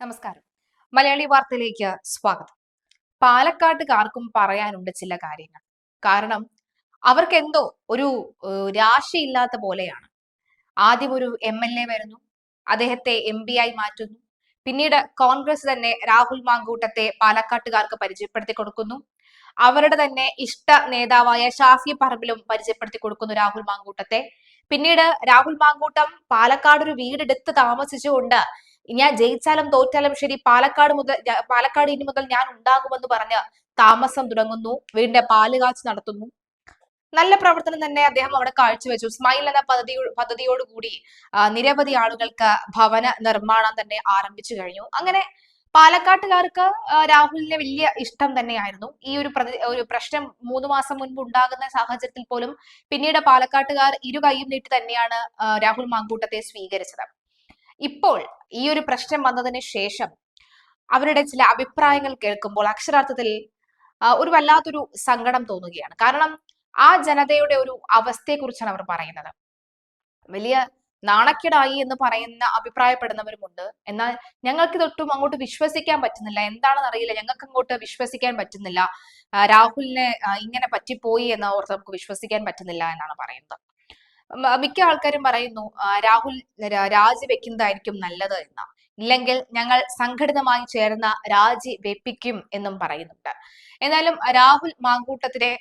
നമസ്കാരം. മലയാളി വാർത്തയിലേക്ക് സ്വാഗതം. പാലക്കാട്ടുകാർക്കും പറയാനുണ്ട് ചില കാര്യങ്ങൾ. കാരണം അവർക്കെന്തോ ഒരു രാശിയില്ലാത്ത പോലെയാണ്. ആദ്യം ഒരു എം എൽ എ വരുന്നു അദ്ദേഹത്തെ എം പി ആയി മാറ്റുന്നു. പിന്നീട് കോൺഗ്രസ് തന്നെ രാഹുൽ മാങ്കൂട്ടത്തെ പാലക്കാട്ടുകാർക്ക് പരിചയപ്പെടുത്തി കൊടുക്കുന്നു. അവരുടെ തന്നെ ഇഷ്ട നേതാവായ ഷാഫി പറമ്പിലും പരിചയപ്പെടുത്തി കൊടുക്കുന്നു രാഹുൽ മാങ്കൂട്ടത്തെ. പിന്നീട് രാഹുൽ മാങ്കൂട്ടം പാലക്കാട് ഒരു വീടെടുത്ത് താമസിച്ചുകൊണ്ട് ഞാൻ ജയിച്ചാലും തോറ്റാലും ശരി പാലക്കാട് മുതൽ പാലക്കാട് ഇനി മുതൽ ഞാൻ ഉണ്ടാകുമെന്ന് പറഞ്ഞ് താമസം തുടങ്ങുന്നു. വീടിന്റെ പാലുകാച്ച് നടത്തുന്നു. നല്ല പ്രവർത്തനം തന്നെ അദ്ദേഹം അവിടെ കാഴ്ചവെച്ചു. സ്മൈൽ എന്ന പദ്ധതി പദ്ധതിയോടുകൂടി നിരവധി ആളുകൾക്ക് ഭവന നിർമ്മാണം തന്നെ ആരംഭിച്ചു കഴിഞ്ഞു. അങ്ങനെ പാലക്കാട്ടുകാർക്ക് രാഹുലിന് വലിയ ഇഷ്ടം തന്നെയായിരുന്നു. ഈ ഒരു ഒരു പ്രശ്നം മൂന്ന് മാസം മുൻപ് ഉണ്ടാകുന്ന സാഹചര്യത്തിൽ പോലും പിന്നീട് പാലക്കാട്ടുകാർ ഇരു കൈയും നീട്ടി തന്നെയാണ് രാഹുൽ മാങ്കൂട്ടത്തെ സ്വീകരിച്ചത്. ഇപ്പോൾ ഈ ഒരു പ്രശ്നം വന്നതിന് ശേഷം അവരുടെ ചില അഭിപ്രായങ്ങൾ കേൾക്കുമ്പോൾ അക്ഷരാർത്ഥത്തിൽ ഒരു വല്ലാത്തൊരു സങ്കടം തോന്നുകയാണ്. കാരണം ആ ജനതയുടെ ഒരു അവസ്ഥയെക്കുറിച്ചാണ് അവർ പറയുന്നത്. വലിയ നാണക്കേടായി എന്ന് പറയുന്ന അഭിപ്രായപ്പെടുന്നവരുമുണ്ട്. എന്നാൽ ഞങ്ങൾക്ക് ഇതൊട്ടും അങ്ങോട്ട് വിശ്വസിക്കാൻ പറ്റുന്നില്ല. എന്താണെന്ന് അറിയില്ല ഞങ്ങൾക്ക് അങ്ങോട്ട് വിശ്വസിക്കാൻ പറ്റുന്നില്ല. രാഹുലിനെ ഇങ്ങനെ പറ്റിപ്പോയി എന്ന് ഓർത്ത് നമുക്ക് വിശ്വസിക്കാൻ പറ്റുന്നില്ല എന്നാണ് പറയുന്നത്. മിക്ക ആൾക്കാരും പറയുന്നു രാഹുൽ രാജിവെക്കുന്നതായിരിക്കും നല്ലത് എന്ന്. ഇല്ലെങ്കിൽ ഞങ്ങൾ സംഘടിതമായി ചേർന്ന രാജി വെപ്പിക്കും എന്നും പറയുന്നുണ്ട്. എന്നാലും രാഹുൽ മാങ്കൂട്ടത്തിനെ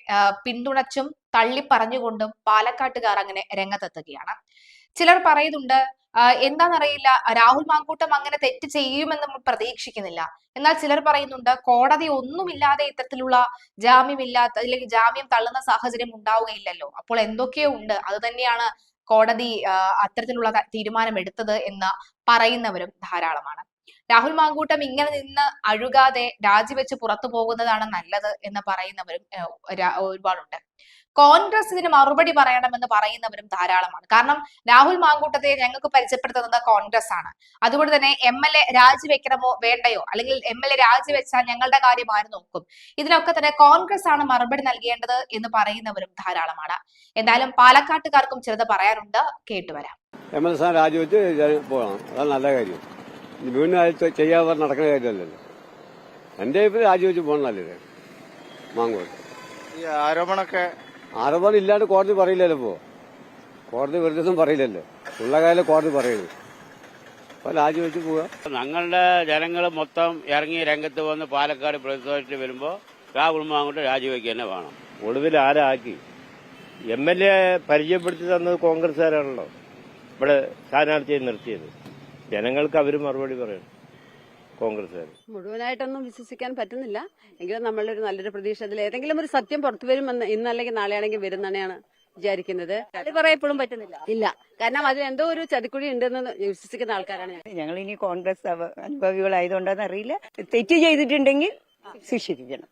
പിന്തുണച്ചും തള്ളിപ്പറഞ്ഞുകൊണ്ടും പാലക്കാട്ടുകാർ അങ്ങനെ രംഗത്തെത്തുകയാണ്. ചിലർ പറയുന്നുണ്ട് എന്താണെന്നറിയില്ല രാഹുൽ മാങ്കൂട്ടം അങ്ങനെ തെറ്റ് ചെയ്യുമെന്ന് നമ്മൾ പ്രതീക്ഷിക്കുന്നില്ല. എന്നാൽ ചിലർ പറയുന്നുണ്ട് കോടതി ഒന്നുമില്ലാതെ ഇത്തരത്തിലുള്ള ജാമ്യമില്ലാത്ത അല്ലെങ്കിൽ ജാമ്യം തള്ളുന്ന സാഹചര്യം ഉണ്ടാവുകയില്ലല്ലോ. അപ്പോൾ എന്തൊക്കെയോ ഉണ്ട്. അത് തന്നെയാണ് കോടതി അത്തരത്തിലുള്ള തീരുമാനം എടുത്തത് എന്ന് പറയുന്നവരും ധാരാളമാണ്. രാഹുൽ മാങ്കൂട്ടം ഇങ്ങനെ നിന്ന് അഴുകാതെ രാജിവെച്ച് പുറത്തു പോകുന്നതാണ് നല്ലത് എന്ന് പറയുന്നവരും ഒരുപാടുണ്ട്. കോൺഗ്രസ് ഇതിന് മറുപടി പറയണമെന്ന് പറയുന്നവരും ധാരാളമാണ്. കാരണം രാഹുൽ മാങ്കൂട്ടത്തെ ഞങ്ങൾക്ക് പരിചയപ്പെടുത്തുന്നത് കോൺഗ്രസ് ആണ്. അതുകൊണ്ട് തന്നെ എം എൽ എ രാജിവെക്കണമോ വേണ്ടയോ? അല്ലെങ്കിൽ എം എൽ എ രാജിവെച്ചാൽ ഞങ്ങളുടെ കാര്യം ആര് നോക്കും? ഇതിനൊക്കെ തന്നെ കോൺഗ്രസ് ആണ് മറുപടി നൽകേണ്ടത് എന്ന് പറയുന്നവരും ധാരാളമാണ്. എന്തായാലും പാലക്കാട്ടുകാർക്കും ചിലത് പറയാനുണ്ട്. കേട്ടുവരാം എം എൽ സ്ഥാനം രാജിവെച്ച് പോകണം. അതാണ് നല്ല കാര്യം. വീണ്ടും ചെയ്യാതെ നടക്കുന്ന കാര്യമല്ലല്ലോ. എന്റെ അഭിപ്രായം രാജിവെച്ച് പോകണം നല്ലത്. മാങ്കോട്ട്. ഈ ആരോപണമൊക്കെ ആരോപണം ഇല്ലാണ്ട് കോടതി പറയില്ലല്ലോ ഇപ്പോ. കോടതി വെറുതെ ഒന്നും പറയില്ലല്ലോ. ഉള്ള കാര്യം കോടതി പറയുള്ളൂ അപ്പൊ രാജിവെച്ച് പോവുക ഞങ്ങളുടെ ജനങ്ങൾ മൊത്തം ഇറങ്ങി രംഗത്ത് വന്ന് പാലക്കാട് പ്രതിരോധത്തിൽ വരുമ്പോൾ രാഹുൽ മാങ്ങോട്ട് രാജിവെക്കുക തന്നെ വേണം. ഒടുവിൽ ആരാക്കി? എം എൽ എ പരിചയപ്പെടുത്തി തന്നത് കോൺഗ്രസ്സുകാരാണല്ലോ. ഇവിടെ സ്ഥാനാർത്ഥിയെ നിർത്തിയത്. ജനങ്ങൾക്ക് അവർ മറുപടി പറയണം. കോൺഗ്രസ്സുകാർ മുഴുവനായിട്ടൊന്നും വിശ്വസിക്കാൻ പറ്റുന്നില്ല. എങ്കിലും നമ്മളൊരു നല്ലൊരു പ്രതീക്ഷ അതിൽ ഏതെങ്കിലും ഒരു സത്യം പുറത്തു വരുമെന്ന് ഇന്നല്ലെങ്കിൽ നാളെയാണെങ്കിൽ വരുന്നതാണ് വിചാരിക്കുന്നത്. അത് പറയപ്പോഴും പറ്റുന്നില്ല. ഇല്ല. കാരണം അതിൽ എന്തോ ഒരു ചതിക്കുഴി ഉണ്ടെന്ന് വിശ്വസിക്കുന്ന ആൾക്കാരാണ് ഞങ്ങൾ ഇനി കോൺഗ്രസ് അനുഭവികളായതുകൊണ്ടെന്ന് അറിയില്ല. തെറ്റ് ചെയ്തിട്ടുണ്ടെങ്കിൽ ശിക്ഷിക്കണം.